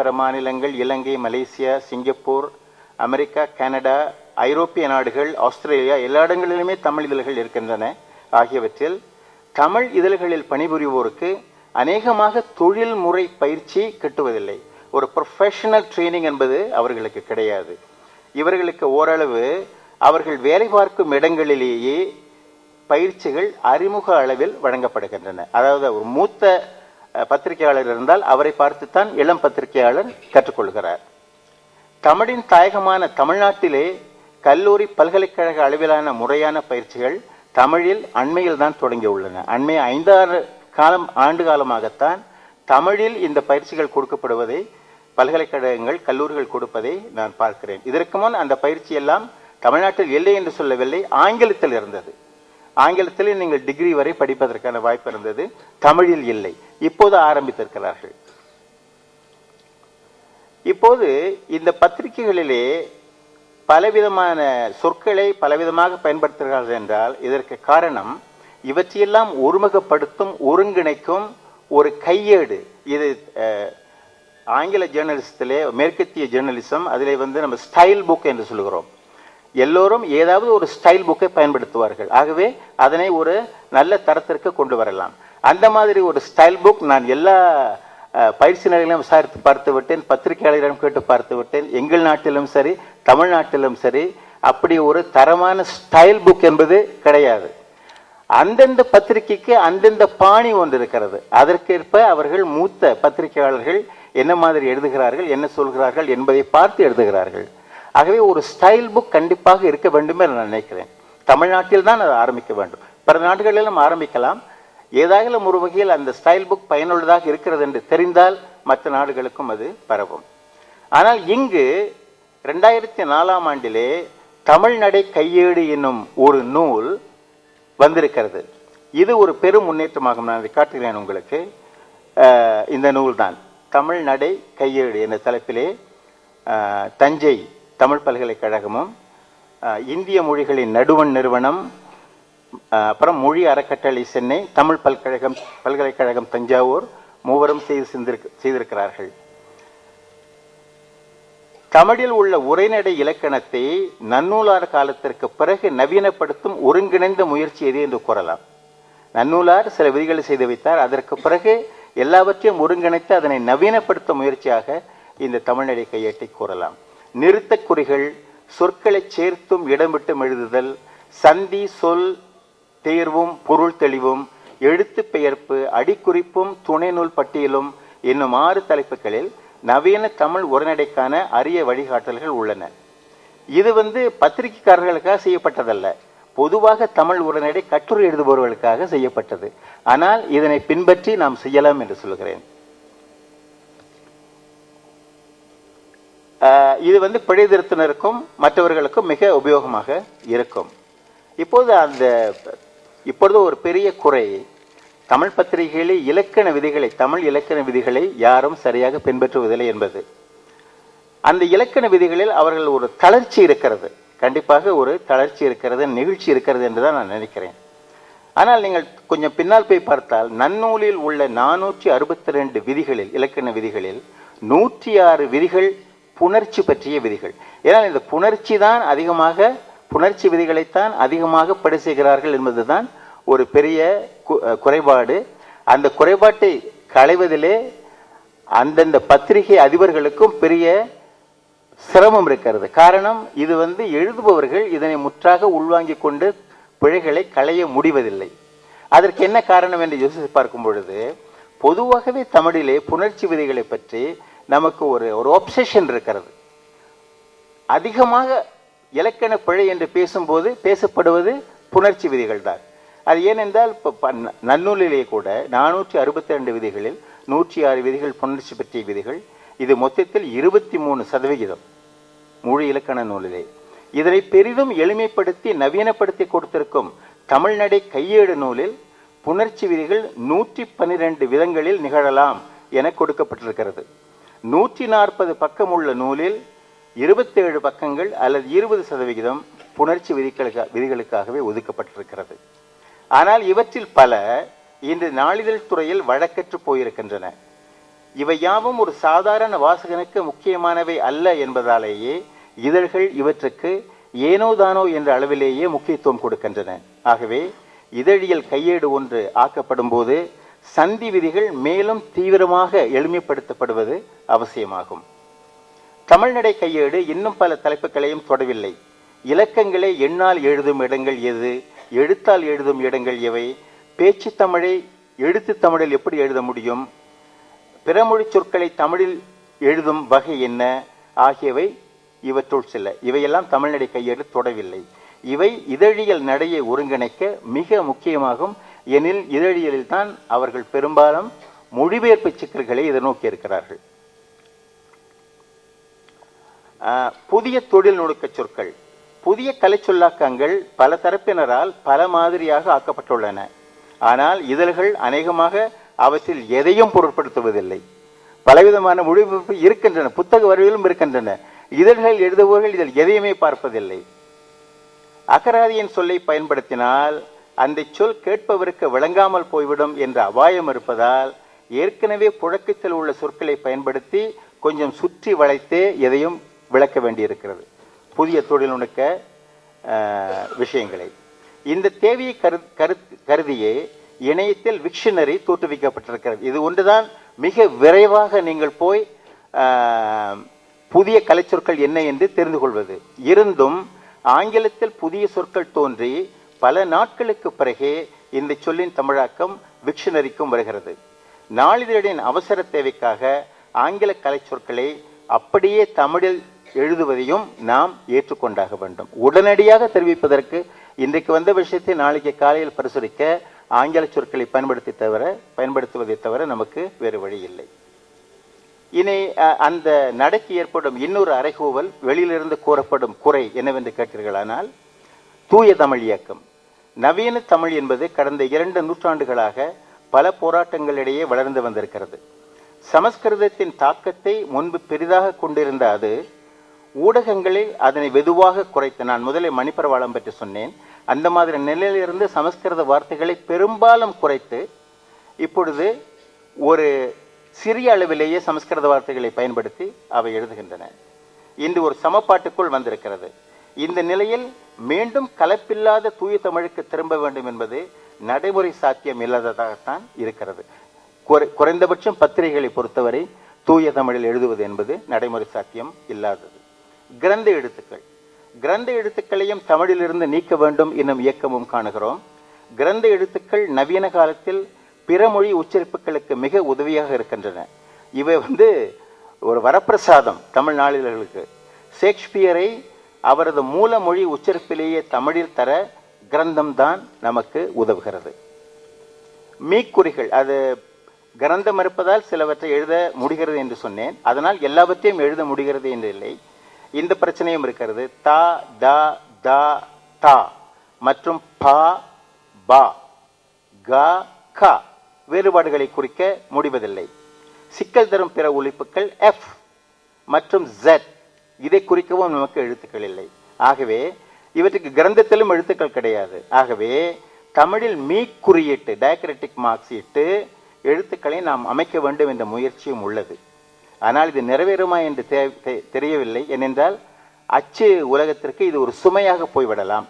பிற மாநிலங்கள் Ilangai Malaysia Singapore America Canada ஐரோப்பிய நாடுகள் ஆஸ்திரேலியா எல்லா இடங்களிலுமே தமிழ் இதழ்கள் இருக்கின்றன. ஆகியவற்றில் தமிழ் இதழ்களில் பணிபுரிவோருக்கு அநேகமாக தொழில்முறை பயிற்சி கிட்டுவதில்லை. ஒரு ப்ரொஃபஷனல் ட்ரைனிங் என்பது அவர்களுக்கு கிடையாது. இவர்களுக்கு ஓரளவு அவர்கள் வேலை பார்க்கும் இடங்களிலேயே பயிற்சிகள் அறிமுக அளவில் வழங்கப்படுகின்றன. அதாவது ஒரு மூத்த பத்திரிகையாளர் இருந்தால் அவரை பார்த்துத்தான் இளம் பத்திரிகையாளர் கற்றுக்கொள்கிறார். தமிழின் தாயகமான தமிழ்நாட்டிலே கல்லூரி பல்கலைக்கழக அளவிலான முறையான பயிற்சிகள் தமிழில் அண்மையில் தான் தொடங்கியுள்ளன அண்மை ஐந்தாறு காலம் ஆண்டு காலமாகத்தான் தமிழில் இந்த பயிற்சிகள் கொடுக்கப்படுவதை பல்கலைக்கழகங்கள் கல்லூரிகள் கொடுப்பதை நான் பார்க்கிறேன். இதற்கு முன் அந்த பயிற்சி எல்லாம் தமிழ்நாட்டில் இல்லை என்று சொல்லவில்லை ஆங்கிலத்தில் இருந்தது. ஆங்கிலத்தில் நீங்கள் டிகிரி வரை படிப்பதற்கான வாய்ப்பு இருந்தது. தமிழில் இல்லை. இப்போது ஆரம்பித்திருக்கிறார்கள். இப்போது இந்த பத்திரிகைகளிலே பலவிதமான சொற்களை பலவிதமாக பயன்படுத்துகிறார்கள் என்றால் இதற்கு காரணம் இவற்றையெல்லாம் ஒருமுகப்படுத்தும் ஒருங்கிணைக்கும் ஒரு கையேடு. இது ஆங்கில ஜேர்னலிசத்திலே மேற்கத்திய ஜேர்னலிசம் அதிலே வந்து நம்ம ஸ்டைல் புக் என்று சொல்கிறோம். எல்லோரும் ஏதாவது ஒரு ஸ்டைல் புக்கை பயன்படுத்துவார்கள். ஆகவே அதனை ஒரு நல்ல தரத்திற்கு கொண்டு வரலாம். அந்த மாதிரி ஒரு ஸ்டைல் புக் நான் எல்லா பயிற்சி நிலையிலும் விசாரித்து பார்த்து விட்டேன் பத்திரிகையாளரிடம் கேட்டு பார்த்து விட்டேன் எங்கள் நாட்டிலும் சரி தமிழ்நாட்டிலும் சரி அப்படி ஒரு தரமான ஸ்டைல் புக் என்பது கிடையாது. அந்தந்த பத்திரிகைக்கு அந்தந்த பாணி ஒன்று இருக்கிறது. அதற்கேற்ப அவர்கள் மூத்த பத்திரிகையாளர்கள் என்ன மாதிரி எழுதுகிறார்கள் என்ன சொல்கிறார்கள் என்பதை பார்த்து எழுதுகிறார்கள். ஆகவே ஒரு ஸ்டைல் புக் கண்டிப்பாக இருக்க வேண்டும் என்று நான் நினைக்கிறேன். தமிழ்நாட்டில் தான் அது ஆரம்பிக்க வேண்டும். பிற நாடுகளிலும் ஆரம்பிக்கலாம். ஏதாயிலும் ஒரு வகையில் அந்த ஸ்டைல் புக் பயனுள்ளதாக இருக்கிறது என்று தெரிந்தால் மற்ற நாடுகளுக்கும் அது பரவும். ஆனால் இங்கு ரெண்டாயிரத்தி நாலாம் ஆண்டிலே தமிழ்நடை கையேடு என்னும் ஒரு நூல் வந்திருக்கிறது. இது ஒரு பெரும் முன்னேற்றமாகும். நான் அதை காட்டுகிறேன் உங்களுக்கு. இந்த நூல் தான் தமிழ் நடை கையேடு என்ற தலைப்பிலே தஞ்சை தமிழ் பல்கலைக்கழகமும் இந்திய மொழிகளின் நடுவண் நிறுவனம் அப்புறம் மொழி அறக்கட்டளை சென்னை தமிழ் பல்கழகம் பல்கலைக்கழகம் தஞ்சாவூர் மூவரும் செய்து செய்திருக்கிறார்கள். தமிழில் உள்ள உரைநடை இலக்கணத்தை நன்னூலார் காலத்திற்கு பிறகு நவீனப்படுத்தும் ஒருங்கிணைந்த முயற்சி எது என்று கூறலாம். நன்னூலார் சில விதிகளை செய்து வைத்தார். அதற்கு பிறகு எல்லாவற்றையும் ஒருங்கிணைத்து அதனை நவீனப்படுத்தும் முயற்சியாக இந்த தமிழ்நடை கையேட்டை கூறலாம். நிறுத்தக்குறிகள் சொற்களை சேர்த்தும் இடமிட்டும் எழுதுதல் சந்தி சொல் தேர்வும் பொருள் தெளிவும் எழுத்து பெயர்ப்பு அடிக்குறிப்பும் துணைநூல் பட்டியலும் என்னும் ஆறு தலைப்புகளில் நவீன தமிழ் உரைநடைக்கான அரிய வழிகாட்டல்கள் உள்ளன. இது வந்து பத்திரிகைக்காரர்களுக்காக செய்யப்பட்டதல்ல. பொதுவாக தமிழ் உரைநடை கட்டுரை எழுதுபவர்களுக்காக செய்யப்பட்டது. ஆனால் இதனை பின்பற்றி நாம் செய்யலாம் என்று சொல்கிறேன். இது வந்து பிழை திருத்தினருக்கும் மற்றவர்களுக்கும் மிக உபயோகமாக இருக்கும். இப்போது அந்த இப்பொழுது ஒரு பெரிய குறை. தமிழ் பத்திரிகைகளில் இலக்கண விதிகளை தமிழ் இலக்கண விதிகளை யாரும் சரியாக பின்பற்றுவதில்லை என்பது. அந்த இலக்கண விதிகளில் அவர்கள் ஒரு தளர்ச்சி இருக்கிறது. கண்டிப்பாக ஒரு தளர்ச்சி இருக்கிறது நெகிழ்ச்சி இருக்கிறது என்று தான் நான் நினைக்கிறேன். ஆனால் நீங்கள் கொஞ்சம் பின்னால் போய் பார்த்தால் நன்னூலில் உள்ள நானூற்றி அறுபத்தி ரெண்டு விதிகளில் இலக்கண விதிகளில் நூற்றி ஆறு விதிகள் புணர்ச்சி பற்றிய விதிகள். ஏனால் இந்த புணர்ச்சி தான் அதிகமாக புணர்ச்சி விதிகளைத்தான் அதிகமாக படி செய்கிறார்கள் என்பதுதான் ஒரு பெரிய கு- குறைபாடு. அந்த குறைபாட்டை களைவதிலே அந்தந்த பத்திரிகை அதிபர்களுக்கும் பெரிய சிரமம் இருக்கிறது. காரணம் இது வந்து எழுதுபவர்கள் இதனை முற்றாக உள்வாங்கிக் கொண்டு பிழைகளை களைய முடிவதில்லை. அதற்கு என்ன காரணம் என்று யோசித்து பார்க்கும் பொழுது பொதுவாகவே தமிழிலே புணர்ச்சி விதிகளை பற்றி நமக்கு ஒரு ஒரு ஒப்செஷன் இருக்கிறது. அதிகமாக இலக்கண பிழை என்று பேசும்போது பேசப்படுவது புணர்ச்சி விதிகள் தான் அது ஏனென்றால் இப்போ நன்னூலிலே கூட நானூற்றி அறுபத்தி ரெண்டு விதிகளில் நூற்றி ஆறு விதிகள் புணர்ச்சி பற்றிய விதிகள் இது மொத்தத்தில் இருபத்தி மூணு சதவிகிதம் மொழி இலக்கண நூலிலே. இதனை பெரிதும் எளிமைப்படுத்தி நவீனப்படுத்தி கொடுத்திருக்கும் தமிழ்நடை கையேடு நூலில் புணர்ச்சி விதிகள் நூற்றி பன்னிரெண்டு விதங்களில் நிகழலாம் என கொடுக்கப்பட்டிருக்கிறது. நூற்றி நாற்பது பக்கம் உள்ள நூலில் இருபத்தேழு பக்கங்கள் அல்லது இருபது சதவிகிதம் புணர்ச்சி விதிகளுக்கா விதிகளுக்காகவே ஒதுக்கப்பட்டிருக்கிறது. ஆனால் இவற்றில் பல இன்று நாளிதழ் துறையில் வழக்கற்று போயிருக்கின்றன. இவை யாவும் ஒரு சாதாரண வாசகனுக்கு முக்கியமானவை அல்ல என்பதாலேயே இதழ்கள் இவற்றுக்கு ஏனோதானோ என்ற அளவிலேயே முக்கியத்துவம் கொடுக்கின்றன. ஆகவே இதழியல் கையேடு ஒன்று ஆக்கப்படும் போது சந்தி விதிகள் மேலும் தீவிரமாக எளிமைப்படுத்தப்படுவது அவசியமாகும். தமிழ்நடை கையேடு இன்னும் பல தலைப்புகளையும் தொடவில்லை. இலக்கங்களை எண்ணால் எழுதும் இடங்கள் எது எழுத்தால் எழுதும் இடங்கள் எவை பேச்சு தமிழை எழுத்து தமிழில் எப்படி எழுத முடியும் பிறமொழி சொற்களை தமிழில் எழுதும் வகை என்ன ஆகியவை இவற்றுள் சில. இவையெல்லாம் தமிழ்நடை கையேடு தொடவில்லை. இவை இதழியல் நடையை ஒருங்கிணைக்க மிக முக்கியமாகும். எனில் இதழியலில் தான் அவர்கள் பெரும்பாலும் மொழிபெயர்ப்பு சிக்கல்களை எதிர்நோக்கி இருக்கிறார்கள். புதிய தொழில் நுணுக்க சொற்கள் புதிய கலை சொல்லாக்கங்கள் பல தரப்பினரால் பல மாதிரியாக ஆக்கப்பட்டுள்ளன. ஆனால் இதழ்கள் அநேகமாக அவற்றில் எதையும் பொருட்படுத்துவதில்லை. பலவிதமான மொழிபெயர்ப்பு இருக்கின்றன புத்தக வரைவிலும் இருக்கின்றன. இதழ்கள் எழுதுபவர்கள் இதில் எதையுமே பார்ப்பதில்லை. அகராதியின் சொல்லை பயன்படுத்தினால் அந்த சொல் கேட்பவருக்கு விளங்காமல் போய்விடும் என்ற அபாயம் இருப்பதால் ஏற்கனவே புழக்கத்தில் உள்ள சொற்களை பயன்படுத்தி கொஞ்சம் சுற்றி வளைத்தே எதையும் விளக்க வேண்டியிருக்கிறது. புதிய தொழில்நுட்ப விஷயங்களை. இந்த தேவையை கரு கரு கருதியே இணையத்தில் விக்ஷனரி தோற்றுவிக்கப்பட்டிருக்கிறது. இது ஒன்றுதான் மிக விரைவாக நீங்கள் போய் புதிய கலைச்சொற்கள் என்ன என்று தெரிந்து கொள்வது. இருந்தும் ஆங்கிலத்தில் புதிய சொற்கள் தோன்றி பல நாட்களுக்கு பிறகே இந்த சொல்லின் தமிழாக்கம் விக்ஷனரிக்கும் வருகிறது. நாளிதழின் அவசர தேவைக்காக ஆங்கில கலைச்சொற்களை அப்படியே தமிழில் எழுதுவதையும் நாம் ஏற்றுக்கொண்டாக வேண்டும். உடனடியாக தெரிவிப்பதற்கு இன்றைக்கு வந்த விஷயத்தை நாளைக்கு காலையில் பரிசுரிக்க ஆங்கில சொற்களை பயன்படுத்தி தவிர பயன்படுத்துவதை தவிர நமக்கு வேறு வழி இல்லை. இனி அஹ், அந்த நடைக்கு ஏற்படும் இன்னொரு அறைகூவல் வெளியிலிருந்து கூறப்படும் குறை என்னவென்று கேட்டீர்களானால் தூய தமிழ் இயக்கம். நவீன தமிழ் என்பது கடந்த இரண்டு நூற்றாண்டுகளாக பல போராட்டங்களிடையே வளர்ந்து வந்திருக்கிறது. சமஸ்கிருதத்தின் தாக்கத்தை முன்பு பெரிதாக கொண்டிருந்த அது ஊடகங்களில் அதனை வெதுவாக குறைத்து நான் முதலில் மணிப்பரவாளம் பற்றி சொன்னேன். அந்த மாதிரி நிலையிலிருந்து சமஸ்கிருத வார்த்தைகளை பெரும்பாலும் குறைத்து இப்பொழுது ஒரு சிறிய அளவிலேயே சமஸ்கிருத வார்த்தைகளை பயன்படுத்தி அவை எழுதுகின்றன. இன்று ஒரு சமப்பாட்டுக்குள் வந்திருக்கிறது. இந்த நிலையில் மீண்டும் கலப்பில்லாத தூய தமிழுக்கு திரும்ப வேண்டும் என்பது நடைமுறை சாத்தியம் இல்லாததாகத்தான் இருக்கிறது. குறை- குறைந்தபட்சம் பத்திரிகைகளை பொறுத்தவரை தூய தமிழில் எழுதுவது என்பது நடைமுறை சாத்தியம் இல்லாதது. கிரந்த எழுத்துக்கள். கிரந்த எழுத்துக்களையும் தமிழிலிருந்து நீக்க வேண்டும் என்னும் இயக்கமும் காணுகிறோம். கிரந்த எழுத்துக்கள் நவீன காலத்தில் பிற மொழி உச்சரிப்புகளுக்கு மிக உதவியாக இருக்கின்றன. இவை வந்து ஒரு வரப்பிரசாதம் தமிழ் நாளிதழ்களுக்கு ஷேக்ஸ்பியரை அவரது மூல மொழி உச்சரிப்பிலேயே தமிழில் தர கிரந்தம்தான் நமக்கு உதவுகிறது. மீக்குறிகள் அது கிரந்தம் இருப்பதால் சிலவற்றை எழுத முடிகிறது என்று சொன்னேன். அதனால் எல்லாவற்றையும் எழுத முடிகிறது என்று இல்லை. இந்த பிரச்சனையும் இருக்கிறது. தா தா தா தா மற்றும் பா பா. க க வேறுபாடுகளை குறிக்க முடிவதில்லை. சிக்கல் தரும் பிற ஒழிப்புகள் எஃப் மற்றும் ஜெட் இதை குறிக்கவும் நமக்கு எழுத்துக்கள் இல்லை. ஆகவே இவற்றுக்கு கிரந்தத்திலும் எழுத்துக்கள் கிடையாது. ஆகவே தமிழில் மீ குறியீட்டு டயக்ரட்டிக் மார்க்ஸ் இட்டு எழுத்துக்களை நாம் அமைக்க வேண்டும் என்ற முயற்சியும் உள்ளது. ஆனால் இது நிறைவேறுமா என்று தெரியவில்லை. ஏனென்றால் அச்சு உலகத்திற்கு இது ஒரு சுமையாக போய்விடலாம்.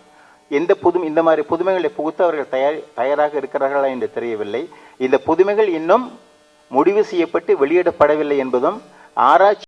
எந்த புதுமை இந்த மாதிரி புதுமைகளை புகுத்து அவர்கள் தயார் தயாராக இருக்கிறார்களா என்று தெரியவில்லை. இந்த புதுமைகள் இன்னும் முடிவு செய்யப்பட்டு வெளியிடப்படவில்லை என்பதும் ஆராய்ச்சி